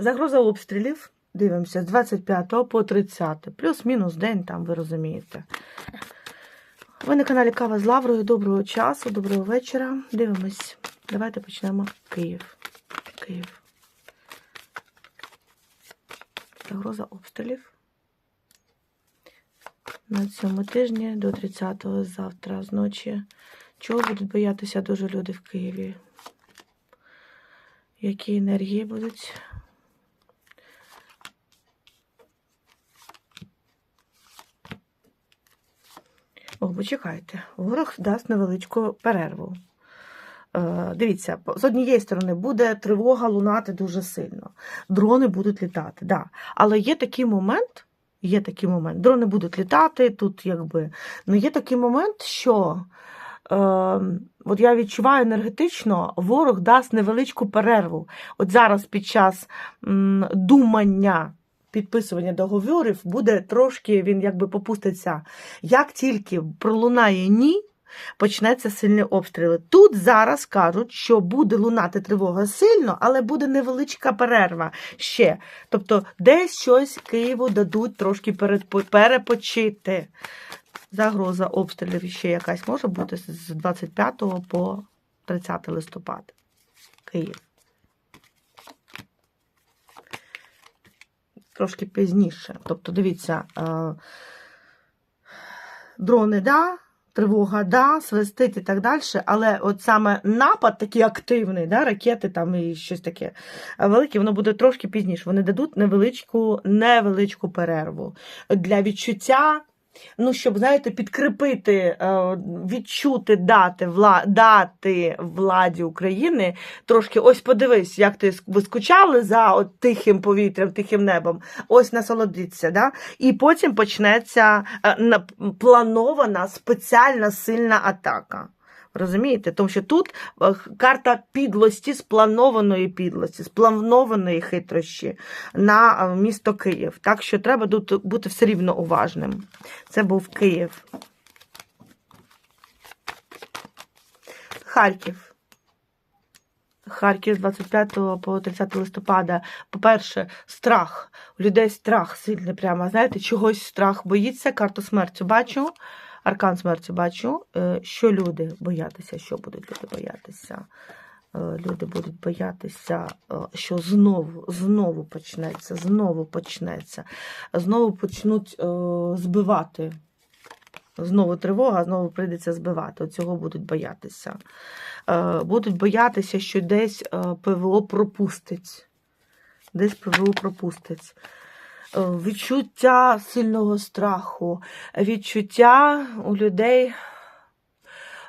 Загроза обстрілів. Дивимося з 25 по 30. Плюс-мінус день, там ви розумієте. Ви на каналі Кава з Лаврою. Доброго часу, доброго вечора. Дивимось. Давайте почнемо. Київ. Київ. Загроза обстрілів. На цьому тижні до 30-го завтра зночі. Чого будуть боятися дуже люди в Києві? Які енергії будуть? О, почекайте. Ворог дасть невеличку перерву. Е, дивіться, з однієї сторони буде тривога лунати дуже сильно. Дрони будуть літати, да. Але є такий момент, є такий момент, дрони будуть літати, тут якби. Ну є такий момент, що е, от я відчуваю енергетично, ворог дасть невеличку перерву. От зараз під час м, думання. Підписування договорів буде трошки, він якби попуститься. Як тільки пролунає ні, почнеться сильні обстріли. Тут зараз кажуть, що буде лунати тривога сильно, але буде невеличка перерва ще. Тобто, десь щось Києву дадуть трошки перепочити. Загроза обстрілів ще якась може бути з 25 по 30 листопада. Київ. Трошки пізніше. Тобто, дивіться, е, дрони, да, тривога, да, свистить і так далі, але от саме напад такий активний, да, ракети там і щось таке велике, воно буде трошки пізніше. Вони дадуть невеличку, невеличку перерву для відчуття. Ну, щоб, знаєте, підкріпити, е, відчути дати, вла, дати владі України трошки, ось подивись, як ти ви скучали за от тихим повітрям, тихим небом, ось насолодіться, да? і потім почнеться е, планована спеціальна сильна атака. Розумієте? Тому що тут е, карта підлості, спланованої підлості, спланованої хитрощі на е, місто Київ. Так що треба тут бути все рівно уважним. Це був Київ. Харків. Харків з 25 по 30 листопада. По-перше, страх. У людей страх сильний прямо. Знаєте, чогось страх боїться. Карту смерті бачу. Аркан смерті бачу. Е, Що люди боятися? Що будуть люди боятися? Е, Люди будуть боятися, е, що знову, знову почнеться, знову почнеться, знову почнуть збивати. Знову тривога, знову прийдеться збивати. Цього будуть боятися. Будуть боятися, що десь ПВО пропустить. Десь ПВО пропустить. Е, Відчуття сильного страху, відчуття у людей.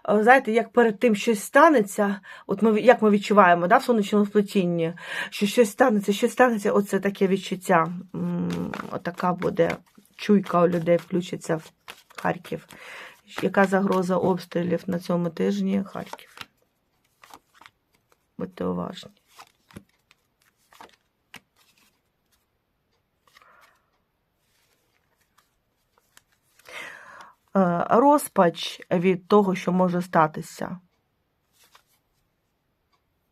е, Знаєте, як перед тим щось станеться, от ми, як ми відчуваємо да, в сонячному сплетінні, що щось станеться, щось станеться, оце таке відчуття. Отака буде чуйка у людей включиться в Харків. Яка загроза обстрілів на цьому тижні? Харків. Будьте уважні. Розпач від того, що може статися.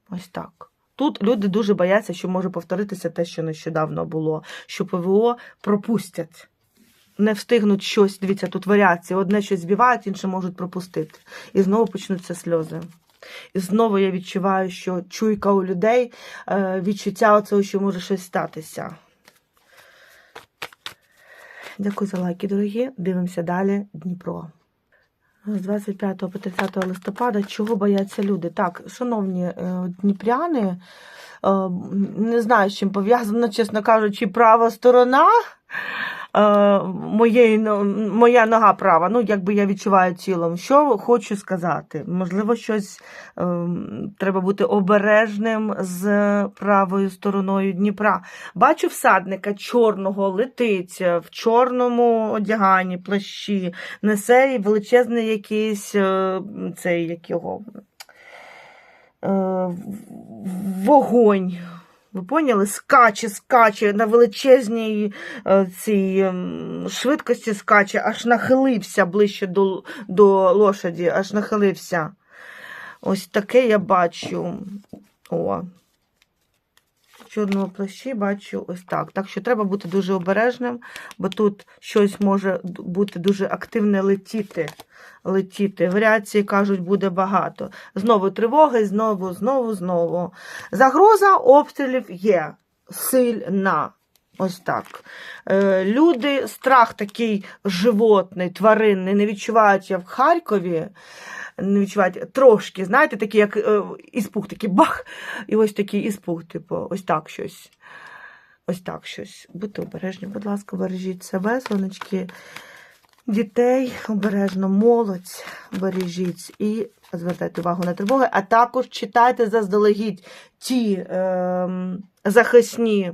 Ось так. Тут люди дуже бояться, що може повторитися те, що нещодавно було, що ПВО пропустять. Не встигнуть щось, дивіться, тут варіації. Одне щось збивають, інше можуть пропустити. І знову почнуться сльози. І знову я відчуваю, що чуйка у людей, е, відчуття оцього, що може щось статися. Дякую за лайки, дорогі. Дивимося далі. Дніпро. З 25 по 30 листопада чого бояться люди? Так, шановні е, дніпряни, е, не знаю, з чим пов'язано, чесно кажучи, права сторона. Е, Моєї, моя нога права, ну якби я відчуваю тілом. Що хочу сказати? Можливо, щось е, треба бути обережним з правою стороною Дніпра. Бачу всадника чорного летить в чорному одяганні, плащі, несе величезний якийсь е, цей як його е, вогонь. Ви поняли? Скаче, скаче на величезній е, цій ем, швидкості скаче, аж нахилився ближче до, до лошаді, аж нахилився. Ось таке я бачу. О. чорному плащі бачу ось так. Так що треба бути дуже обережним, бо тут щось може бути дуже активне летіти. летіти. Варіації, кажуть, буде багато. Знову тривоги, знову, знову, знову. Загроза обстрілів є сильна. Ось так. Е, люди, страх такий животний, тваринний, не відчувають я в Харкові. Не відчувають трошки, знаєте, такий, як е, іспух, такий бах, і ось такий іспух, типу, ось так щось. Ось так щось. Будьте обережні, будь ласка, бережіть себе, сонечки, дітей, обережно, молодь, бережіть і звертайте увагу на тривоги, а також читайте заздалегідь ті е, захисні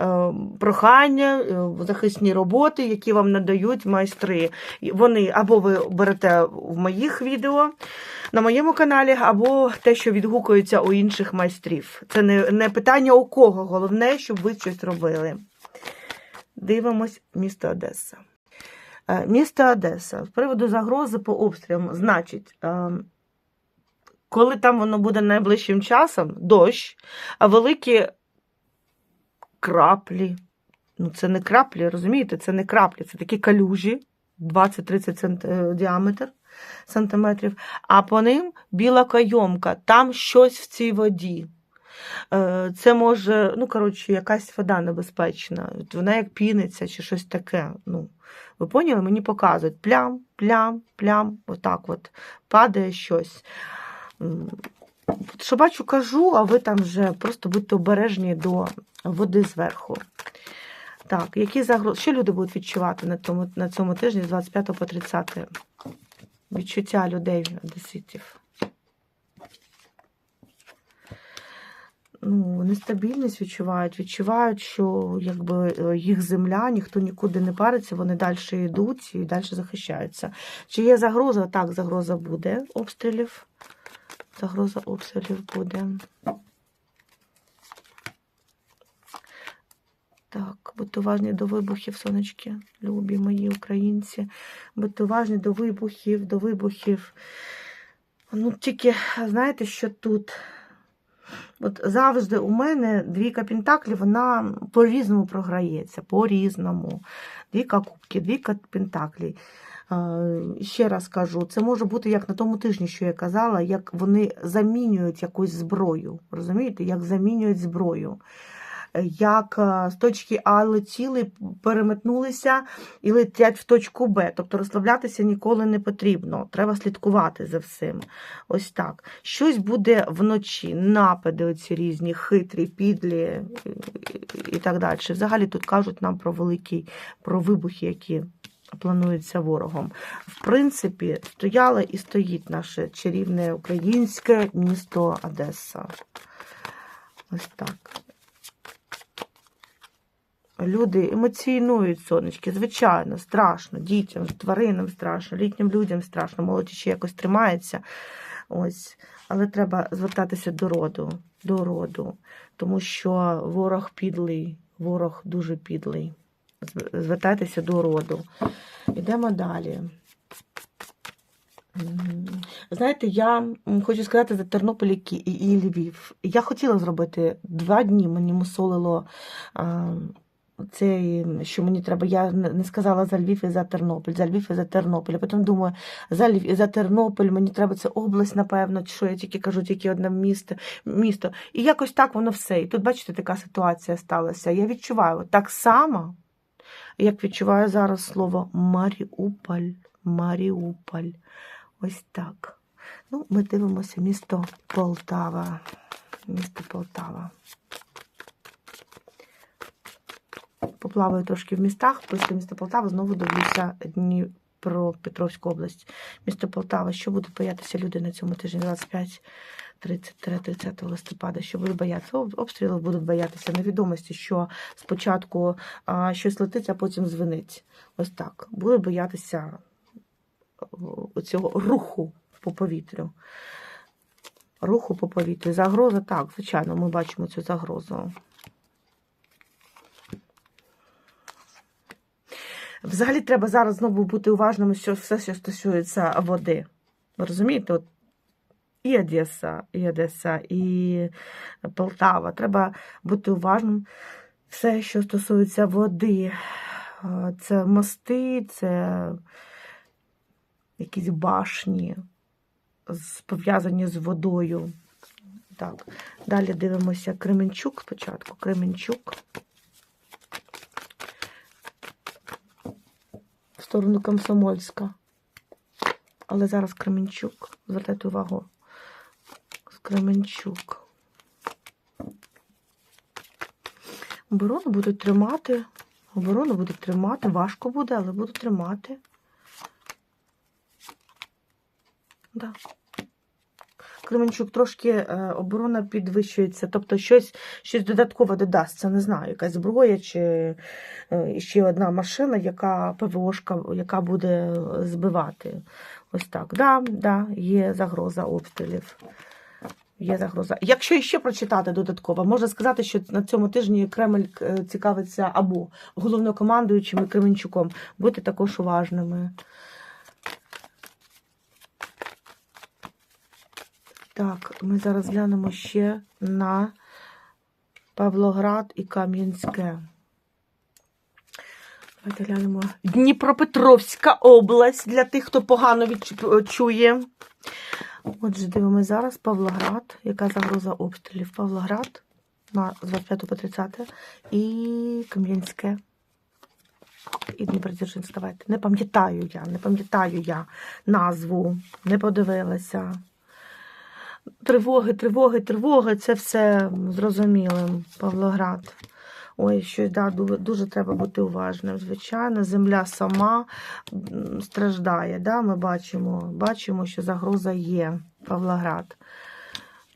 е, прохання, е, захисні роботи, які вам надають майстри. Вони або ви берете в моїх відео на моєму каналі, або те, що відгукується у інших майстрів. Це не, не питання у кого, головне, щоб ви щось робили. Дивимось місто Одеса. Е, Місто Одеса. З приводу загрози по обстрілам, значить, е, коли там воно буде найближчим часом, дощ, а великі краплі. Ну, це не краплі, розумієте? Це не краплі, це такі калюжі 20-30 сант... е, діаметр сантиметрів, а по ним біла кайомка, там щось в цій воді. Це може, ну, коротше, якась вода небезпечна. Вона як піниться чи щось таке. Ну, ви поняли? Мені показують плям, плям, плям, отак от падає щось. Що бачу, кажу, а ви там вже просто будьте обережні до води зверху. Так, які загрози? Що люди будуть відчувати на цьому, на цьому тижні з 25 по 30? Відчуття людей, одеситів. Ну, нестабільність відчувають, відчувають, що якби е, їх земля, ніхто нікуди не париться, вони далі йдуть і далі захищаються. Чи є загроза? Так, загроза буде обстрілів. Загроза обстрілів буде. Так, будьте уважні до вибухів, сонечки, любі мої українці. Будьте уважні до вибухів, до вибухів. Ну, тільки знаєте, що тут? От завжди у мене двійка пентаклів, вона по-різному програється, по-різному. Двійка кубків, двійка пентаклів. Ще раз кажу, це може бути як на тому тижні, що я казала, як вони замінюють якусь зброю. Розумієте, як замінюють зброю. Е, Як е, з точки А летіли, переметнулися і летять в точку Б. Тобто розслаблятися ніколи не потрібно. Треба слідкувати за всім. Ось так. Щось буде вночі, напади оці різні, хитрі, підлі е, і так далі. Взагалі тут кажуть нам про великий, про вибухи, які плануються ворогом. В принципі, стояло і стоїть наше чарівне українське місто Одеса. Ось так. Люди емоційнують сонечки, звичайно, страшно, дітям, тваринам страшно, літнім людям страшно, молодь ще якось тримається. Ось. Але треба звертатися до роду, до роду, тому що ворог підлий, ворог дуже підлий. Зв- Звертайтеся до роду. Йдемо далі. Знаєте, я хочу сказати за Тернопіль і Львів. Я хотіла зробити два дні, мені мусолило а, це, що мені треба. Я не сказала за Львів і за Тернопіль, за Львів і за Тернопіль. А потім думаю, за Львів і за Тернопіль мені треба це область, напевно, що я тільки кажу, тільки одне місто. місто. І якось так воно все. І тут, бачите, така ситуація сталася. Я відчуваю так само, як відчуваю зараз слово Маріуполь. Маріуполь. Ось так. Ну, ми дивимося місто Полтава. Місто Полтава. Поплаваю трошки в містах, після міста Полтава знову дивлюся Дніпропетровську область. Місто Полтава. Що будуть боятися люди на цьому тижні 25 30 листопада, що будуть боятися? Обстрілів будуть боятися невідомості, що спочатку а, щось летить, а потім звенить. Ось так. Будуть боятися цього руху по повітрю. Руху по повітрю. Загроза, так, звичайно, ми бачимо цю загрозу. Взагалі треба зараз знову бути уважними, що все, що стосується води. Ви розумієте? От і Одеса, і Одеса, і Полтава. Треба бути уважним. Все, що стосується води, Е, це мости, це якісь башні, пов'язані з водою. Так, далі дивимося Кременчук спочатку. Кременчук. Сторону Комсомольська. Але зараз Кременчук. Звертайте увагу. Кременчук. Оборону будуть тримати. Оборону будуть тримати. Важко буде, але будуть тримати. Да. Кременчук трошки е, оборона підвищується, тобто щось, щось додаткове додасться, не знаю, якась зброя чи е, ще одна машина, яка ПВОшка, яка буде збивати. Ось так. Да, да, є загроза обстрілів. Є загроза. Якщо ще прочитати додатково, можна сказати, що на цьому тижні Кремль е, цікавиться або головнокомандуючим і Кременчуком. Будьте також уважними. Так, ми зараз глянемо ще на Павлоград і Кам'янське. Давайте глянемо. Дніпропетровська область для тих, хто погано відчу- чує. Отже, дивимося зараз Павлоград. Яка загроза обстрілів? Павлоград на з 25 по 30 і Кам'янське. І Дніпродзержинськ, давайте. Не пам'ятаю я, не пам'ятаю я назву, не подивилася. Тривоги, тривоги, тривоги, це все зрозумілим. Павлоград. Ой, щось да, дуже, треба бути уважним. Звичайно, земля сама страждає. Да? Ми бачимо, бачимо, що загроза є. Павлоград.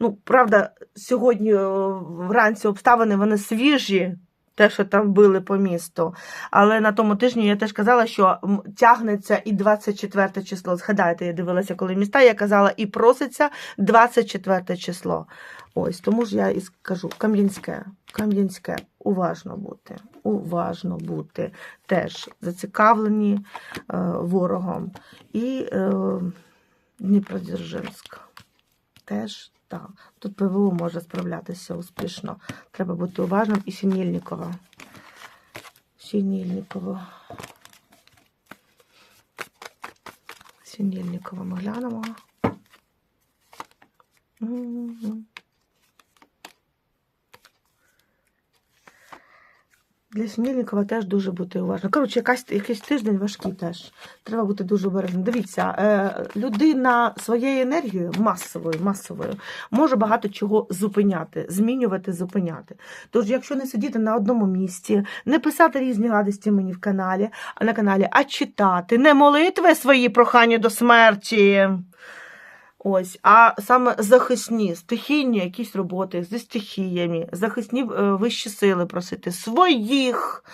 Ну, правда, сьогодні вранці обставини вони свіжі, те, що там били по місту. Але на тому тижні я теж казала, що тягнеться і 24 число. Згадайте, я дивилася, коли міста, я казала, і проситься 24 число. Ось, тому ж я і скажу, Кам'янське, Кам'янське, уважно бути, уважно бути, теж зацікавлені е, ворогом. І е, Дніпродзержинськ. Теж так. Тут ПВО може справлятися успішно. Треба бути уважним. І Сінільникова. Сінільникова. Сінільникова ми глянемо. Мгм. Для Сінільникова теж дуже бути уважним. Коротше, якась, якийсь тиждень важкий теж. Треба бути дуже обережним. Дивіться, е, людина своєю енергією масовою, масовою може багато чого зупиняти, змінювати, зупиняти. Тож, якщо не сидіти на одному місці, не писати різні гадості мені в каналі, а на каналі, а читати, не молитви свої прохання до смерті. Ось, а саме захисні, стихійні якісь роботи зі стихіями, захисні е, вищі сили просити, своїх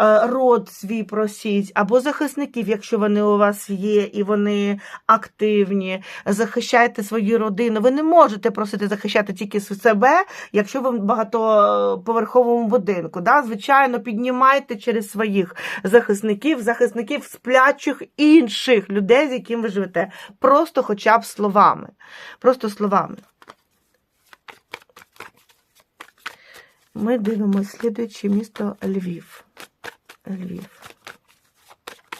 е, род свій просіть, або захисників, якщо вони у вас є і вони активні, захищайте свою родину. Ви не можете просити захищати тільки себе, якщо ви в багатоповерховому будинку. Да? Звичайно, піднімайте через своїх захисників, захисників сплячих інших людей, з якими ви живете. Просто хоча б словами. Просто словами. Ми дивимося слідуюче місто Львів. Львів.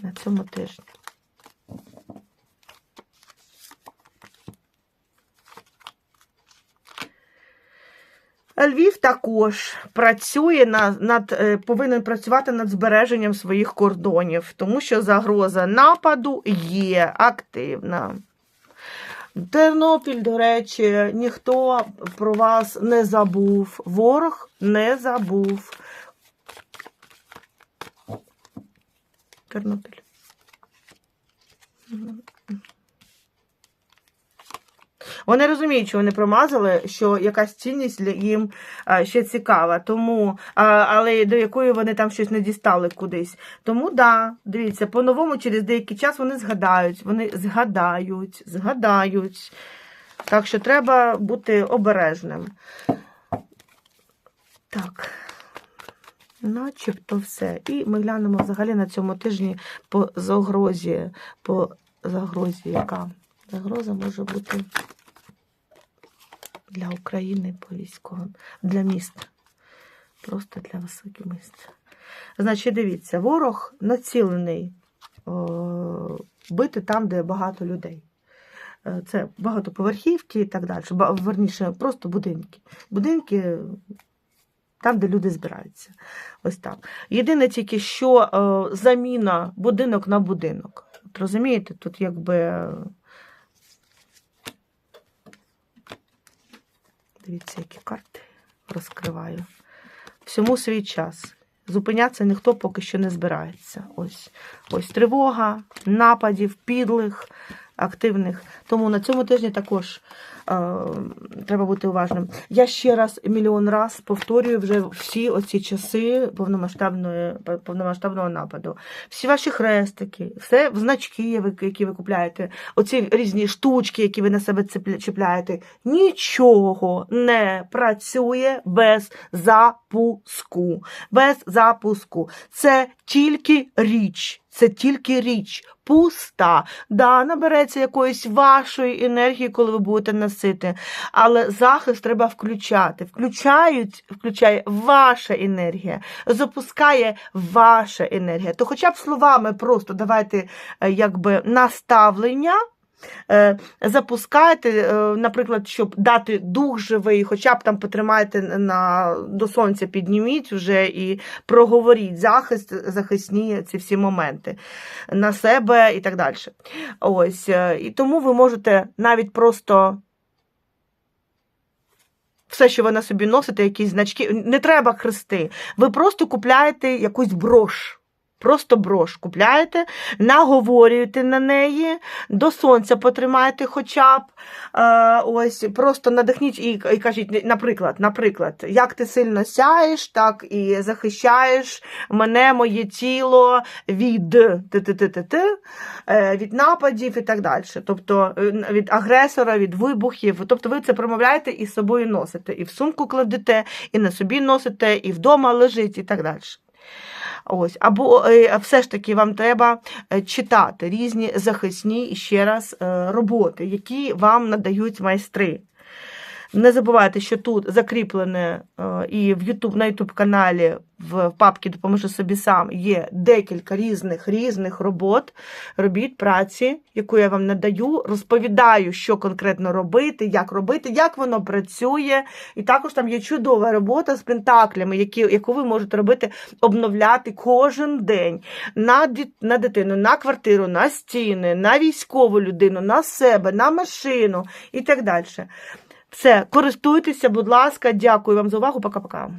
На цьому тижні. Львів також працює над, над е, повинен працювати над збереженням своїх кордонів, тому що загроза нападу є активна. Тернопіль, до речі, ніхто про вас не забув. Ворог не забув. Тернопіль. Вони розуміють, що вони промазали, що якась цінність їм а, ще цікава, тому, а, але до якої вони там щось не дістали кудись. Тому да, дивіться, по-новому через деякий час вони згадають, вони згадають, згадають. Так що треба бути обережним. Так. Начебто все. І ми глянемо взагалі на цьому тижні по загрозі. По загрозі, яка загроза може бути. для України по військовим, для міста. Просто для високих міст. Значить, дивіться, ворог націлений о, бити там, де багато людей. Е, Це багатоповерхівки і так далі. Верніше, просто будинки. Будинки там, де люди збираються. Ось так. Єдине тільки, що е, заміна будинок на будинок. От розумієте, тут якби. Дивіться, які карти розкриваю. Всьому свій час. Зупинятися ніхто поки що не збирається. Ось, ось тривога, нападів, підлих, активних. Тому на цьому тижні також е, треба бути уважним. Я ще раз мільйон раз повторюю вже всі оці часи повномасштабної, повномасштабного нападу. Всі ваші хрестики, все значки, які ви купляєте, оці різні штучки, які ви на себе чіпляєте, нічого не працює без запуску. Без запуску. Це тільки річ. Це тільки річ пуста. Да, набереться якоїсь вашої енергії, коли ви будете носити. Але захист треба включати. Включають, включає ваша енергія, запускає ваша енергія. То хоча б словами просто давайте е, якби наставлення. Е, Запускайте, е, наприклад, щоб дати дух живий, хоча б там потримайте на до сонця, підніміть вже і проговоріть захист, захисні ці всі моменти на себе і так далі. Ось е, і тому ви можете навіть просто. Все, що ви на собі носите, якісь значки, не треба хрести. Ви просто купляєте якусь брош. Просто брош купляєте, наговорюєте на неї, до сонця потримайте хоча б. Е, ось, просто надихніть і, і кажіть, наприклад, наприклад, як ти сильно сяєш, так і захищаєш мене, моє тіло від ти-ти-ти-ти-ти, е, від нападів і так далі. Тобто е, від агресора, від вибухів. Тобто ви це промовляєте і з собою носите. І в сумку кладете, і на собі носите, і вдома лежить, і так далі. Ось, або е, все ж таки вам треба е, читати різні захисні ще раз е, роботи, які вам надають майстри. Не забувайте, що тут закріплене е, і в YouTube, на YouTube каналі в папці Допоможи собі сам є декілька різних різних робот, робіт, праці, яку я вам надаю, розповідаю, що конкретно робити, як робити, як воно працює. І також там є чудова робота з пентаклями, які, яку ви можете робити, обновляти кожен день на, на дитину, на квартиру, на стіни, на військову людину, на себе, на машину і так далі. Все, користуйтеся, будь ласка, дякую вам за увагу. Пока-пока.